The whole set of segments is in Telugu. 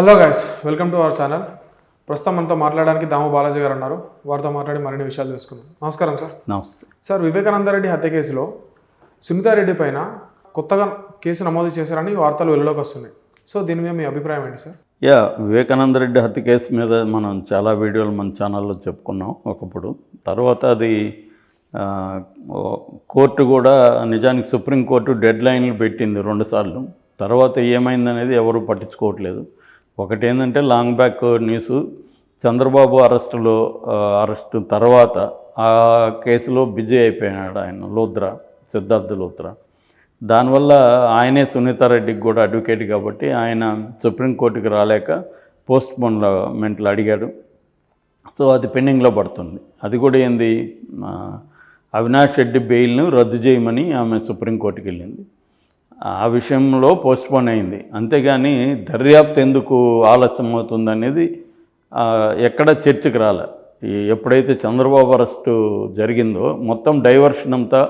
Hello guys welcome to our channel ప్రస్తుతం మనతో మాట్లాడడానికి దాము బాలాజీ గారు ఉన్నారు. వారితో మాట్లాడి మరిన్ని విషయాలు తెలుసుకుందాం. నమస్కారం సార్. నమస్తే. సార్ వివేకానందరెడ్డి హత్య కేసులో సునీతారెడ్డి పైన కొత్తగా కేసు నమోదు చేశారని వార్తలు వెలుగులోకి వస్తున్నాయి. సో దీని మీద మీ అభిప్రాయం ఏంటి సార్? యా వివేకానంద రెడ్డి హత్య కేసు మీద మనం చాలా వీడియోలు మన ఛానల్లో చెప్పుకున్నాం ఒకప్పుడు. తర్వాత అది కోర్టు కూడా నిజానికి సుప్రీంకోర్టు డెడ్ లైన్లు పెట్టింది రెండుసార్లు తర్వాత ఏమైందనేది ఎవరు పట్టించుకోవట్లేదు. ఒకటి ఏంటంటే లాంగ్ బ్యాక్ న్యూస్. చంద్రబాబు అరెస్టులో అరెస్ట్ అరెస్టు తర్వాత ఆ కేసులో బిజీ అయిపోయినాడు ఆయన లోద్రా సిద్ధార్థ లూద్ర. దానివల్ల ఆయనే సునీతారెడ్డికి కూడా అడ్వకేట్ కాబట్టి ఆయన సుప్రీంకోర్టుకి రాలేక పోస్ట్ పోన్మెంట్లు అడిగాడు. సో అది పెండింగ్లో పడుతుంది. అది కూడా ఏంది? అవినాష్ రెడ్డి బెయిల్ను రద్దు చేయమని ఆమె సుప్రీంకోర్టుకి వెళ్ళింది. ఆ విషయంలో పోస్ట్పోన్ అయింది. అంతేగాని దర్యాప్తు ఎందుకు ఆలస్యం అవుతుంది అనేది ఎక్కడ చర్చకు రాలే. ఎప్పుడైతే చంద్రబాబు అరెస్టు జరిగిందో మొత్తం డైవర్షన్ అంతా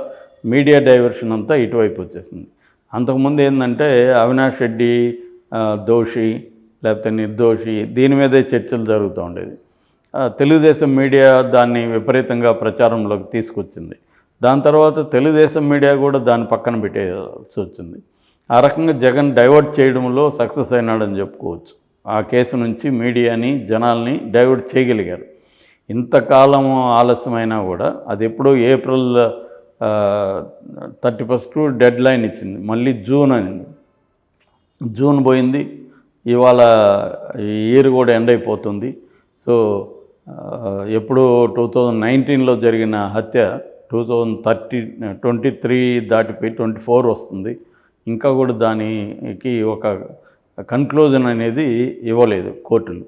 మీడియా డైవర్షన్ అంతా ఇటువైపు వచ్చేసింది. అంతకుముందు ఏంటంటే అవినాష్ రెడ్డి దోషి లేకపోతే నిర్దోషి దీని మీదే చర్చలు జరుగుతూ ఉండేది. తెలుగుదేశం మీడియా దాన్ని విపరీతంగా ప్రచారంలోకి తీసుకొచ్చింది. దాని తర్వాత తెలుగుదేశం మీడియా కూడా దాన్ని పక్కన పెట్టేయాల్సి వచ్చింది. ఆ రకంగా జగన్ డైవర్ట్ చేయడంలో సక్సెస్ అయినాడని చెప్పుకోవచ్చు. ఆ కేసు నుంచి మీడియాని జనాల్ని డైవర్ట్ చేయగలిగారు. ఇంతకాలం ఆలస్యమైనా కూడా అది ఎప్పుడో April thirty first deadline ఇచ్చింది. మళ్ళీ జూన్ అనింది. జూన్ పోయింది. ఇవాళ ఈ ఇయర్ కూడా ఎండ్ అయిపోతుంది. సో ఆ, ఎప్పుడు టూ థౌజండ్ నైన్టీన్లో జరిగిన హత్య two thousand thirty twenty three దాటిపోయి ట్వంటీ ఫోర్ వస్తుంది. ఇంకా కూడా దానికి ఒక కన్క్లూజన్ అనేది ఇవ్వలేదు కోర్టులు.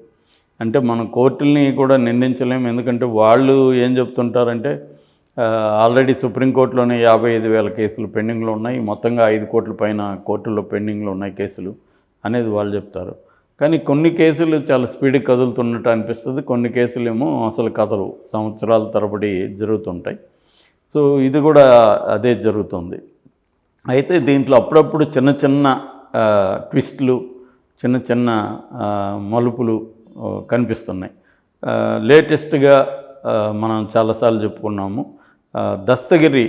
అంటే మనం కోర్టుల్ని కూడా నిందించలేము. ఎందుకంటే వాళ్ళు ఏం చెప్తుంటారంటే ఆల్రెడీ సుప్రీంకోర్టులోనే యాభై ఐదు వేల కేసులు పెండింగ్లో ఉన్నాయి. మొత్తంగా ఐదు కోట్ల పైన కోర్టుల్లో పెండింగ్లో ఉన్నాయి కేసులు అనేది వాళ్ళు చెప్తారు. కానీ కొన్ని కేసులు చాలా స్పీడ్గా కదులుతున్నట్టు అనిపిస్తుంది. కొన్ని కేసులేమో అసలు కథలు సంవత్సరాల తరబడి జరుగుతుంటాయి. సో ఇది కూడా అదే జరుగుతుంది. అయితే దీంట్లో అప్పుడప్పుడు చిన్న చిన్న ట్విస్ట్లు చిన్న చిన్న మలుపులు కనిపిస్తున్నాయి. లేటెస్ట్గా మనం చాలాసార్లు చెప్పుకున్నాము. దస్తగిరి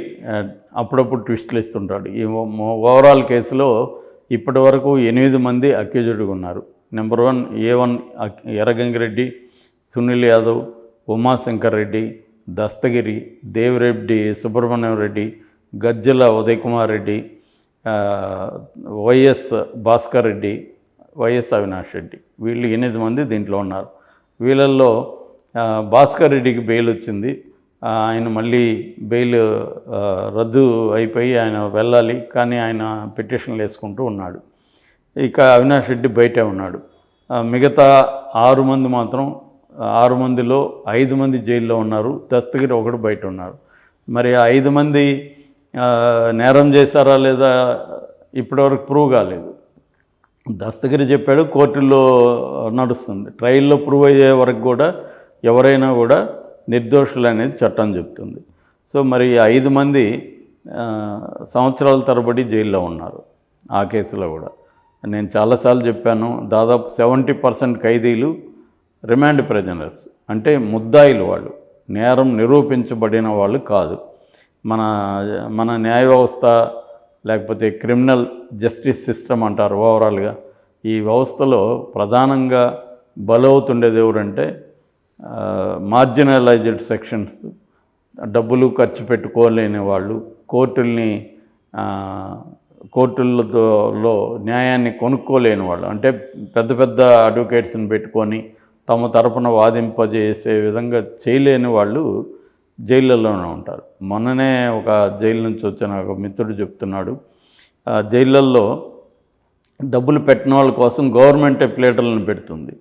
అప్పుడప్పుడు ట్విస్ట్లు ఇస్తుంటాడు. ఈ ఓవరాల్ కేసులో ఇప్పటి వరకు ఎనిమిది మంది అక్యూజ్డ్గా ఉన్నారు. Number one A one Erragangireddy Sunil Yadav Umashankar Reddy Dastagiri Devireddy Subrahmanyam Reddy Gajjala Udayakumar Reddy YS Bhaskar Reddy YS Avinash Reddy. వీళ్ళు ఎనిమిది మంది దీంట్లో ఉన్నారు. వీళ్ళల్లో భాస్కర్ రెడ్డికి బెయిల్ వచ్చింది. ఆయన మళ్ళీ బెయిల్ రద్దు అయిపోయి ఆయన వెళ్ళాలి కానీ ఆయన పిటిషన్లు వేసుకుంటూ ఉన్నాడు. ఇక అవినాష్ రెడ్డి బయటే ఉన్నాడు. మిగతా ఆరు మంది మాత్రం ఆరు మందిలో ఐదు మంది జైల్లో ఉన్నారు. దస్తగిరి ఒకడు బయట ఉన్నారు. మరి ఆ ఐదు మంది నేరం చేశారా లేదా ఇప్పటివరకు ప్రూవ్ కాలేదు. దస్తగిరి చెప్పాడు కోర్టుల్లో నడుస్తుంది. ట్రయల్లో ప్రూవ్ అయ్యే వరకు కూడా ఎవరైనా కూడా నిర్దోషులు అనేది చట్టం చెప్తుంది. సో మరి ఐదు మంది సంవత్సరాల తరబడి జైల్లో ఉన్నారు ఆ కేసులో కూడా. నేను చాలాసార్లు చెప్పాను దాదాపు సెవెంటీ పర్సెంట్ ఖైదీలు రిమాండ్ ప్రెజనర్స్ అంటే ముద్దాయిలు వాళ్ళు. నేరం నిరూపించబడిన వాళ్ళు కాదు. మన మన న్యాయ వ్యవస్థ లేకపోతే క్రిమినల్ జస్టిస్ సిస్టమ్ అంటారు ఓవరాల్గా. ఈ వ్యవస్థలో ప్రధానంగా బలవుతుండేది ఎవరంటే మార్జినలైజ్డ్ సెక్షన్స్. డబ్బులు ఖర్చు పెట్టుకోలేని వాళ్ళు కోర్టుల్ని కోర్టులతో న్యాయాన్ని కొనుక్కోలేని వాళ్ళు. అంటే పెద్ద పెద్ద అడ్వకేట్స్ని పెట్టుకొని తమ తరపున వాదింపజేసే విధంగా చేయలేని వాళ్ళు జైళ్ళల్లోనే ఉంటారు. మొన్ననే ఒక జైలు నుంచి వచ్చిన ఒక మిత్రుడు చెప్తున్నాడు ఆ జైళ్ళల్లో డబ్బులు పెట్టిన వాళ్ళ కోసం గవర్నమెంటే ప్లేటర్లను పెడుతుంది.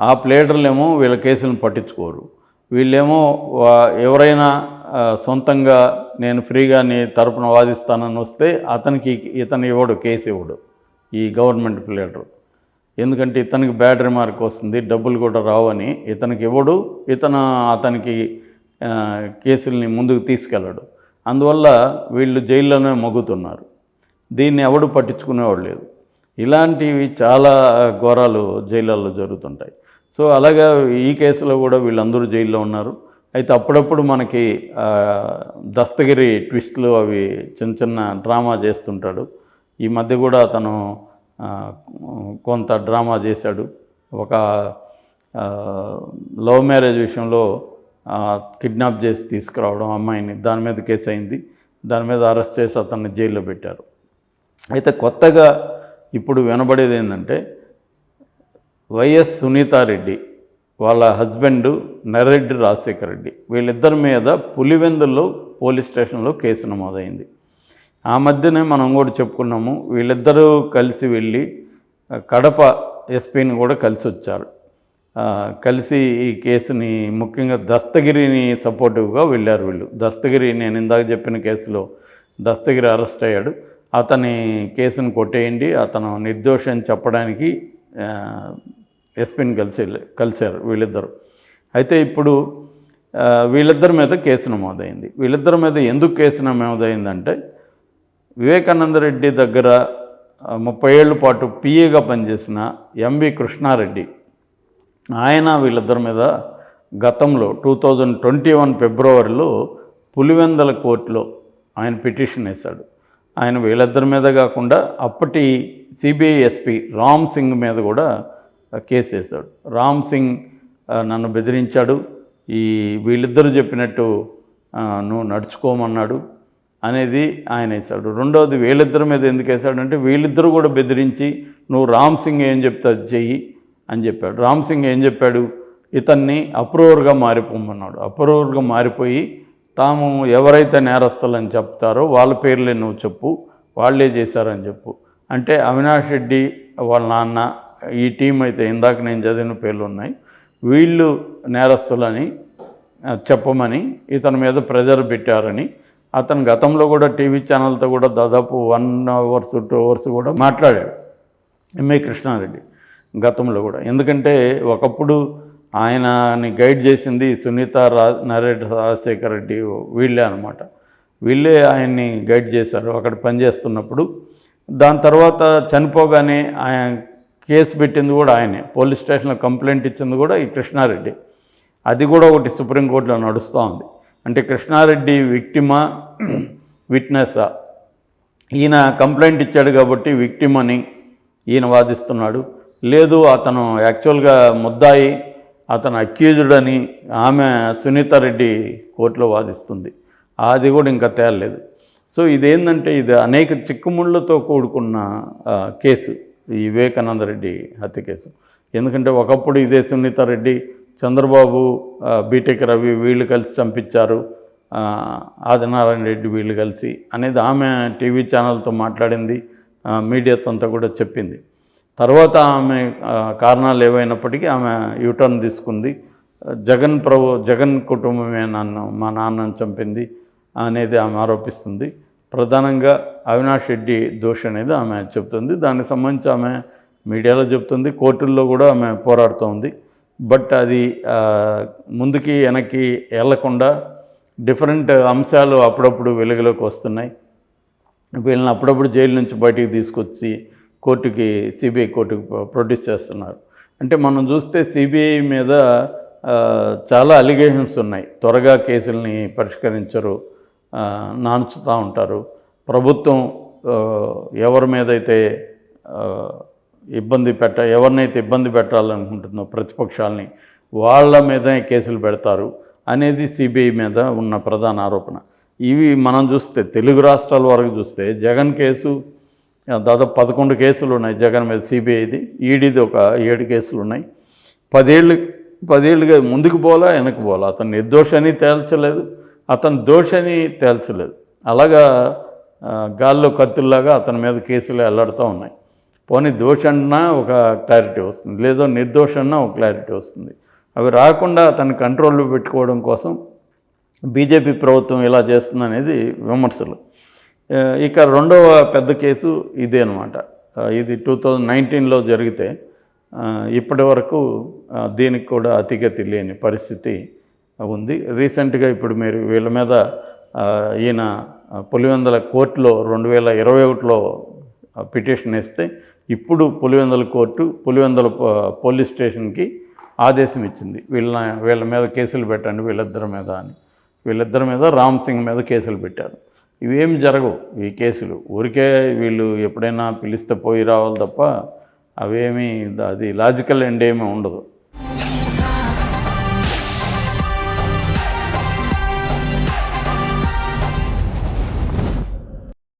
ఆ ప్లేటర్లేమో వీళ్ళ కేసులను పట్టించుకోరు. వీళ్ళేమో వా- ఎవరైనా సొంతంగా నేను ఫ్రీగా నీ తరపున వాదిస్తానని వస్తే అతనికి ఇతను ఇవ్వడు కేసు ఇవ్వడు ఈ గవర్నమెంట్ ప్లేటర్. ఎందుకంటే ఇతనికి బ్యాడ్ రిమార్క్ వస్తుంది డబ్బులు కూడా రావని ఇతనికి ఇవ్వడు ఇతను అతనికి కేసుల్ని ముందుకు తీసుకెళ్ళడు. అందువల్ల వీళ్ళు జైల్లోనే మగ్గుతున్నారు. దీన్ని ఎవడు పట్టించుకునేవాడు లేదు. ఇలాంటివి చాలా ఘోరాలు జైళ్ళల్లో జరుగుతుంటాయి. సో అలాగా ఈ కేసులో కూడా వీళ్ళందరూ జైల్లో ఉన్నారు. అయితే అప్పుడప్పుడు మనకి దస్తగిరి ట్విస్ట్లు అవి చిన్న చిన్న డ్రామా చేస్తుంటాడు. ఈ మధ్య కూడా అతను కొంత డ్రామా చేశాడు. ఒక లవ్ మ్యారేజ్ విషయంలో కిడ్నాప్ చేసి తీసుకురావడం అమ్మాయిని దాని మీద కేసు అయింది. దాని మీద అరెస్ట్ చేసి అతన్ని జైల్లో పెట్టారు. అయితే కొత్తగా ఇప్పుడు వినబడేది ఏంటంటే వైఎస్ సునీతారెడ్డి వాళ్ళ హస్బెండ్ నర్రెడ్డి రాజశేఖర రెడ్డి వీళ్ళిద్దరి మీద పులివెందుల్లో పోలీస్ స్టేషన్లో కేసు నమోదైంది. ఆ మధ్యనే మనం కూడా చెప్పుకున్నాము వీళ్ళిద్దరూ కలిసి వెళ్ళి కడప ఎస్పీని కూడా కలిసి వచ్చారు. కలిసి ఈ కేసుని ముఖ్యంగా దస్తగిరిని సపోర్టివ్గా వెళ్ళారు వీళ్ళు. దస్తగిరి నేను ఇందాక చెప్పిన కేసులో దస్తగిరి అరెస్ట్ అయ్యాడు. అతని కేసును కొట్టేయండి అతను నిర్దోషి అని చెప్పడానికి ఎస్పీని కలిసి కలిశారు వీళ్ళిద్దరు. అయితే ఇప్పుడు వీళ్ళిద్దరి మీద కేసు నమోదైంది. వీళ్ళిద్దరి మీద ఎందుకు కేసు నమోదైందంటే వివేకానంద రెడ్డి దగ్గర ముప్పై ఏళ్ళ పాటు పిఏగా పనిచేసిన ఎంవి కృష్ణారెడ్డి. ఆయన వీళ్ళిద్దరి మీద గతంలో టూ థౌజండ్ ట్వంటీ వన్ ఫిబ్రవరిలో పులివెందల కోర్టులో ఆయన పిటిషన్ వేశాడు. ఆయన వీళ్ళిద్దరి మీద కాకుండా అప్పటి సిబిఐ ఎస్పీ రామ్ సింగ్ మీద కూడా కేసు వేశాడు. రామ్ సింగ్ నన్ను బెదిరించాడు. ఈ వీళ్ళిద్దరూ చెప్పినట్టు నువ్వు నడుచుకోమన్నాడు. అనేది ఆయన వేశాడు. రెండవది వీళ్ళిద్దరి మీద ఎందుకు వేశాడంటే వీళ్ళిద్దరూ కూడా బెదిరించి నువ్వు రామ్ సింగ్ ఏం చెప్తే చెయ్యి అని చెప్పాడు. రామ్ సింగ్ ఏం చెప్పాడు? ఇతన్ని అప్రూవర్గా మారిపోమన్నాడు అప్రూవర్గా మారిపోయి తాము ఎవరైతే నేరస్తులని చెప్తారో వాళ్ళ పేర్లే నువ్వు చెప్పు వాళ్ళే చేశారని చెప్పు. అంటే అవినాష్ రెడ్డి వాళ్ళ నాన్న ఈ టీం అయితే ఇందాక నేను చదివిన పేర్లు ఉన్నాయి. వీళ్ళు నేరస్తులని చెప్పమని ఇతని మీద ప్రెజర్ పెట్టారని అతను గతంలో కూడా టీవీ ఛానల్తో కూడా దాదాపు వన్ అవర్స్ టూ అవర్స్ కూడా మాట్లాడాడు. ఎంఏ కృష్ణారెడ్డి గతంలో కూడా. ఎందుకంటే ఒకప్పుడు ఆయనని గైడ్ చేసింది సునీత రా నరేడ్ రాజశేఖర రెడ్డి వీళ్ళే అనమాట వీళ్ళే ఆయన్ని గైడ్ చేశారు అక్కడ పనిచేస్తున్నప్పుడు. దాని తర్వాత చనిపోగానే ఆయన కేసు పెట్టింది కూడా ఆయనే. పోలీస్ స్టేషన్లో కంప్లైంట్ ఇచ్చింది కూడా ఈ కృష్ణారెడ్డి. అది కూడా ఒకటి సుప్రీంకోర్టులో నడుస్తూ ఉంది. అంటే కృష్ణారెడ్డి విక్టిమా విట్నెస్సా ఈయన కంప్లైంట్ ఇచ్చాడు కాబట్టి విక్టిమ్ అని ఈయన వాదిస్తున్నాడు. లేదు అతను యాక్చువల్గా ముద్దాయి అతను అక్యూజ్డ్ అని ఆమె సునీతారెడ్డి కోర్టులో వాదిస్తుంది. అది కూడా ఇంకా తేలలేదు. సో ఇదేంటంటే ఇది అనేక చిక్కుముళ్ళతో కూడుకున్న కేసు ఈ వివేకానంద రెడ్డి హత్య కేసు. ఎందుకంటే ఒకప్పుడు ఇదే సునీతారెడ్డి చంద్రబాబు బీటెక్ రవి వీళ్ళు కలిసి చంపించారు. ఆదినారాయణ రెడ్డి వీళ్ళు కలిసి అనేది ఆమె టీవీ ఛానల్తో మాట్లాడింది. మీడియాతో అంతా కూడా చెప్పింది. తర్వాత ఆమె కారణాలు ఏవైనప్పటికీ ఆమె యూటర్న్ తీసుకుంది. జగన్ ప్రభు జగన్ కుటుంబమే నన్ను మా నాన్నను చంపింది అనేది ఆమె ఆరోపిస్తుంది. ప్రధానంగా అవినాష్ రెడ్డి దోష అనేది ఆమె చెప్తుంది. దానికి సంబంధించి ఆమె మీడియాలో చెప్తుంది. కోర్టుల్లో కూడా ఆమె పోరాడుతోంది బట్ అది ముందుకి వెనక్కి వెళ్ళకుండా డిఫరెంట్ అంశాలు అప్పుడప్పుడు వెలుగులోకి వస్తున్నాయి. వీళ్ళని అప్పుడప్పుడు జైలు నుంచి బయటికి తీసుకొచ్చి కోర్టుకి సిబిఐ కోర్టుకి ప్రొడ్యూస్ చేస్తున్నారు. అంటే మనం చూస్తే సిబిఐ మీద చాలా అలిగేషన్స్ ఉన్నాయి. త్వరగా కేసుల్ని పరిష్కరించరు నాంచుతూ ఉంటారు. ప్రభుత్వం ఎవరి మీద అయితే ఇబ్బంది పెట్ట ఎవరినైతే ఇబ్బంది పెట్టాలనుకుంటుందో ప్రతిపక్షాలని వాళ్ళ మీదనే కేసులు పెడతారు అనేది సిబిఐ మీద ఉన్న ప్రధాన ఆరోపణ. ఇవి మనం చూస్తే తెలుగు రాష్ట్రాల వరకు చూస్తే జగన్ కేసు దాదాపు పదకొండు కేసులు ఉన్నాయి జగన్ మీద సిబిఐది ఈడీది ఒక ఏడు కేసులు ఉన్నాయి. పదేళ్ళు పదేళ్ళుగా ముందుకు పోలా వెనక్కి పోలా. అతను నిర్దోషని తేల్చలేదు అతను దోషని తేల్చలేదు. అలాగా గాల్లో కత్తుల్లాగా అతని మీద కేసులు వెళ్ళాడుతూ ఉన్నాయి. పోనీ దోషన్నా ఒక క్లారిటీ వస్తుంది లేదో నిర్దోషన్నా ఒక క్లారిటీ వస్తుంది. అవి రాకుండా తన కంట్రోల్లో పెట్టుకోవడం కోసం బీజేపీ ప్రభుత్వం ఇలా చేస్తుంది అనేది విమర్శలు ఇక రెండవ పెద్ద కేసు ఇదే అనమాట ఇది టూ థౌజండ్ నైన్టీన్లో జరిగితే ఇప్పటి వరకు దీనికి కూడా అతిగతి లేని పరిస్థితి ఉంది. రీసెంట్గా ఇప్పుడు మీరు వీళ్ళ మీద ఈయన పులివెందల కోర్టులో రెండు వేల ఇరవై ఒకటిలో పిటిషన్ వేస్తే ఇప్పుడు పులివెందుల కోర్టు పులివెందుల పోలీస్ స్టేషన్కి ఆదేశం ఇచ్చింది. వీళ్ళ వీళ్ళ మీద కేసులు పెట్టండి వీళ్ళిద్దరి మీద అని. వీళ్ళిద్దరి మీద రామ్ సింగ్ మీద కేసులు పెట్టారు. ఇవేమి జరగవు ఈ కేసులు. ఊరికే వీళ్ళు ఎప్పుడైనా పిలిస్తే పోయి రావాలి తప్ప అవేమీ అది లాజికల్ ఎండ్ ఏమీ ఉండదు.